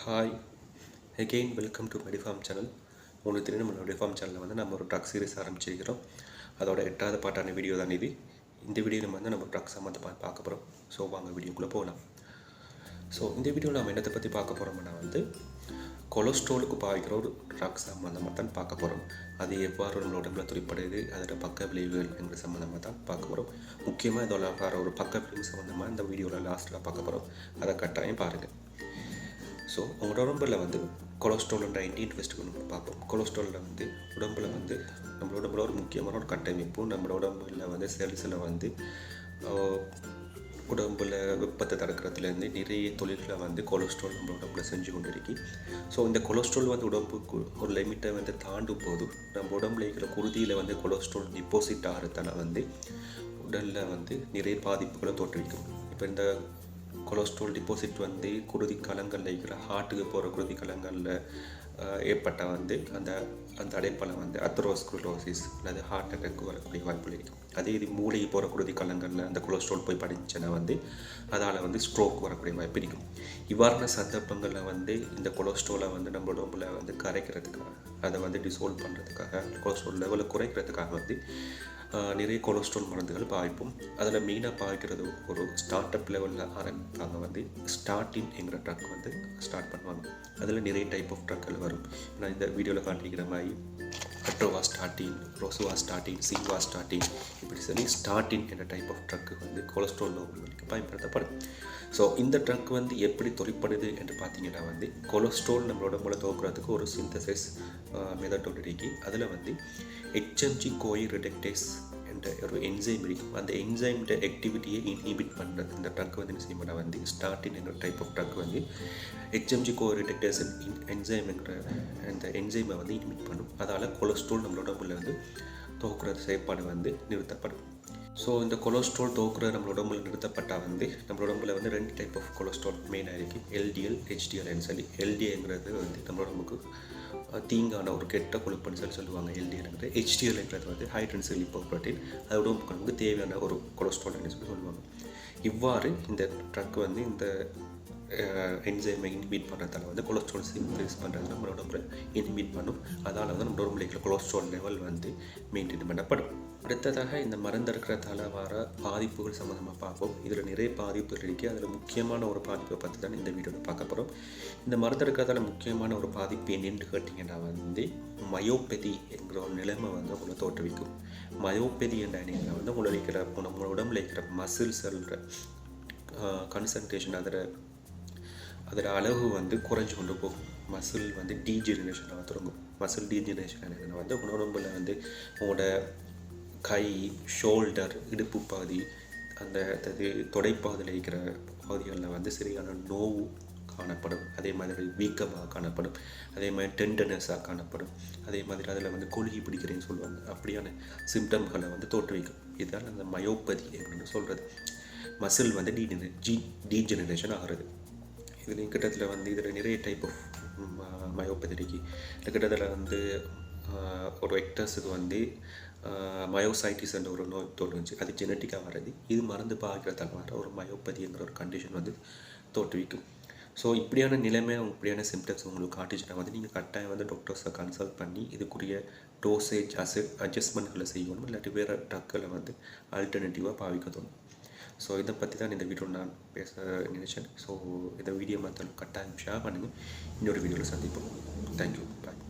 Hi again welcome to Medipharm channel உங்களுக்கு தெரியும் நம்ம மெடிஃபார்ம் சேனலில் வந்து நம்ம ஒரு ட்ரக் சீரிஸ் ஆரம்பிச்சிருக்கிறோம். அதோட எட்டாவது பாட்டான வீடியோ தான் இது. இந்த வீடியோ நம்ம வந்து நம்ம ட்ரக் சம்மந்தமாக பார்க்க போகிறோம் ஸோ வாங்க வீடியோக்குள்ளே போகலாம். ஸோ இந்த வீடியோவில் நம்ம என்னத்தை பற்றி பார்க்க போகிறோம்னா வந்து கொலஸ்ட்ரோலுக்கு பாய்க்கிற ஒரு ட்ரக் சம்மந்தமாக தான் பார்க்க போகிறோம் அது எவ்வாறு நம்மளோட உடம்புல துறைப்படுது அதோட பக்க விளைவுகள் என்ற சம்மந்தமாக தான் பார்க்க போகிறோம் முக்கியமாக இதோட வர ஒரு பக்க விளைவு சம்மந்தமாக இந்த வீடியோவில் லாஸ்ட்டில் பார்க்க போகிறோம் அதை கட்டாயம் பாருங்கள் ஸோ உங்களோட உடம்புல வந்து கொலஸ்ட்ரால்ன்ற இண்டியன் ஃபெஸ்ட் ஒன்று பார்ப்போம். கொலஸ்ட்ராலில் வந்து உடம்புல வந்து நம்மளோட உடம்புல ஒரு முக்கியமான ஒரு கட்டமைப்பு நம்மளோட உடம்புல வந்து செல்ஸில் வந்து உடம்பில் உடம்புல வெப்பத்தை தடுக்கிறதுலேருந்து நிறைய தொழில்களை வந்து கொலஸ்ட்ரால் நம்ம உடம்புல செஞ்சு கொண்டு இருக்கு ஸோ இந்த கொலஸ்ட்ரால் வந்து உடம்புக்கு ஒரு லிமிட்டை வந்து தாண்டும் போது நம்ம உடம்புல இருக்கிற குருதியில் வந்து கொலஸ்ட்ரால் டிபாசிட் ஆகிறதால வந்து உடலில் வந்து நிறைய பாதிப்புகளை தோற்றுவிக்கும். இப்போ இந்த கொலஸ்ட்ரால் டிபாசிட் வந்து குருதி கலங்களில் இருக்கிற ஹார்ட்டுக்கு போகிற குருதி கலங்களில் ஏற்பட்ட வந்து அந்த அந்த அடைப்பால் வந்து அத்ரோஸ்குரோசிஸ் அல்லது ஹார்ட் அட்டாக் வரக்கூடிய வாய்ப்புகள் இருக்கும். அதே இது மூளைக்கு போகிற குருதி கலங்களில் அந்த கொலஸ்ட்ரால் போய் படிச்சுன்னா வந்து அதால் வந்து ஸ்ட்ரோக் வரக்கூடிய வாய்ப்பு இருக்கும். இவ்வாறான சந்தர்ப்பங்களில் வந்து இந்த கொலஸ்ட்ரோலை வந்து நம்ம உடம்புல வந்து கரைக்கிறதுக்காக அதை வந்து டிசோல்வ் பண்ணுறதுக்காக கொலஸ்ட்ரால் லெவலை குறைக்கிறதுக்காக வந்து நிறைய கொலஸ்ட்ரால் மருந்துகள் பாய்ப்போம் அதில் மெயினாக பாய்க்கிறது ஒரு ஸ்டார்ட் அப் லெவலில் ஆரம்பிப்பாங்க வந்து ஸ்டார்டின் என்கிற ட்ரக் வந்து ஸ்டார்ட் பண்ணுவாங்க. அதில் நிறைய டைப் ஆஃப் ட்ரக்கள் வரும். நான் இந்த வீடியோவில் காட்டிக்கிற மாதிரி பெட்ரோவா ஸ்டார்டின் ரோசுவா ஸ்டார்டின் சிவா ஸ்டார்டின் இப்படி சொல்லி ஸ்டார்டின் என்ற டைப் ஆஃப் ட்ரக்கு வந்து கொலஸ்ட்ரால் லோபர்களுக்கு பயன்படுத்தப்படும். ஸோ இந்த ட்ரக் வந்து எப்படி தொழிற்படுது என்று பார்த்தீங்கன்னா வந்து கொலஸ்ட்ரால் நம்மளோட உடம்புல தோக்குறதுக்கு ஒரு சிந்தசைஸ் மெதட் அதில் வந்து ஹெச்எம்ஜி கோயில் ரிடெக்டேஸ் என்ற ஒரு என்சைம் இருக்கும். அந்த என்சைம்ட ஆக்டிவிட்டியை இன்ஹிபிட் பண்ணுறது இந்த ட்ரக் வந்து என்ன செய்யணும்னா வந்து ஸ்டார்டின் என்ற டைப் ஆஃப் ட்ரக் வந்து ஹெச்எம்ஜி கோ ரிடெக்டேஸ் என்சைம் என்ற அந்த என்சைமை வந்து இன்ஹிபிட் பண்ணும். அதால் கொலஸ்ட்ரால் நம்மளோட உடம்புல வந்து துவக்குறது செயற்பாடு வந்து நிறுத்தப்படும் ஸோ இந்த கொலஸ்ட்ரால் தோக்குற நம்ம உடம்புல நிறுத்தப்பட்டால் வந்து நம்ம உடம்புல வந்து ரெண்டு டைப் ஆஃப் கொலஸ்ட்ரால் மெயினாக இருக்குது எல்டிஎல் ஹெச்டிஎல்னு சொல்லி எல்டிஎங்கிறது வந்து நம்ம உடம்புக்கு தீங்கான ஒரு கெட்ட கொழுப்புன்னு சொல்லி சொல்லுவாங்க. எல்டிஎல்ங்கிறது ஹெச்டிஎல்ங்கிறது வந்து ஹைட்ரன்ஸ் லிப்போப்ரோட்டீன் அது உடம்புக்கு நமக்கு தேவையான ஒரு கொலஸ்ட்ரால்னு சொல்லி சொல்லுவாங்க. இவ்வாறு இந்த ட்ரக் வந்து இந்த என்சைமை இன்ஹிபிட் பண்ணுறதால வந்து கொலஸ்ட்ரால் இன்க்ரீஸ் பண்ணுறது நம்ம ஒரு இன்ஹிபிட் பண்ணும். அதால் வந்து நம்ம உடம்புல இருக்கிற கொலஸ்ட்ரால் லெவல் வந்து மெயின்டைன் பண்ணப்படும். அடுத்ததாக இந்த மருந்து இருக்கிறதால வர பாதிப்புகள் சம்மந்தமாக பார்ப்போம். இதில் நிறைய பாதிப்புகள் இருக்குது அதில் முக்கியமான ஒரு பாதிப்பை பற்றி தான் இந்த வீடியோவில் பார்க்க போகிறோம் இந்த மருந்து இருக்கிறதால முக்கியமான ஒரு பாதிப்பு என்னென்னு கேட்டிங்கன்னா வந்து மயோபதி என்கிற ஒரு நிலைமை வந்து உங்களை தோற்றுவிக்கும். மயோபதி என்ற வந்து உங்களை இருக்கிற நம்ம உடம்புல இருக்கிற மசில் செல்ற கன்சன்ட்ரேஷன் அதில் அதோட அளவு வந்து குறைஞ்சு கொண்டு போகும். மசில் வந்து டீஜெனரேஷனாக தொடங்கும். மசில் டீஜெனரேஷன் என்னென்னா வந்து உடம்புல வந்து உங்களோட கை ஷோல்டர் இடுப்பு பாதி அந்த அதாவது தொடைப்பாதையில் இருக்கிற பகுதிகளில் வந்து சரியான நோவு காணப்படும். அதே மாதிரி வீக்கமாக காணப்படும். அதே மாதிரி டெண்டனஸாக காணப்படும். அதே மாதிரி அதில் வந்து கொழுகி பிடிக்கிறேன்னு சொல்லுவாங்க. அப்படியான சிம்டம்களை வந்து தோற்றுவிக்கும். இதுதான் அந்த மயோபதி அப்படின்னு சொல்கிறது மசில் வந்து டீஜென ஜீ டீஜெனரேஷன் ஆகிறது. இதுலேயும் கிட்டத்தில் வந்து இதில் நிறைய டைப் ஆஃப் மயோபதி இந்த கிட்டத்தில் வந்து ஒரு வெக்டர்ஸுக்கு வந்து மயோசைட்டிஸ் என்ற ஒரு நோய் தோன்றுச்சு. அது ஜெனட்டிக்காக வர்றது. இது மருந்து பார்க்கிறதால வர ஒரு மயோபதிங்கிற ஒரு கண்டிஷன் வந்து தோற்றுவிக்கும். ஸோ இப்படியான நிலைமை இப்படியான சிம்டம்ஸ் உங்களுக்கு காட்டுச்சுன்னா வந்து நீங்கள் கட்டாயம் வந்து டாக்டர்ஸை கன்சல்ட் பண்ணி இதுக்குரிய டோசேஜ் அச அட்ஜஸ்ட்மெண்ட்களை செய்யணும். இல்லாட்டி வேறு ட்ரக்களை வந்து ஆல்டர்னேட்டிவாக பாவிக்க தோணும். ஸோ இதை பற்றி தான் இந்த வீடியோ நான் பேச நினச்சேன். ஸோ இந்த வீடியோ மற்ற கட்டாயம் ஷேர் பண்ணுங்கள் இன்னொரு வீடியோவில் சந்திப்போம். Thank you bye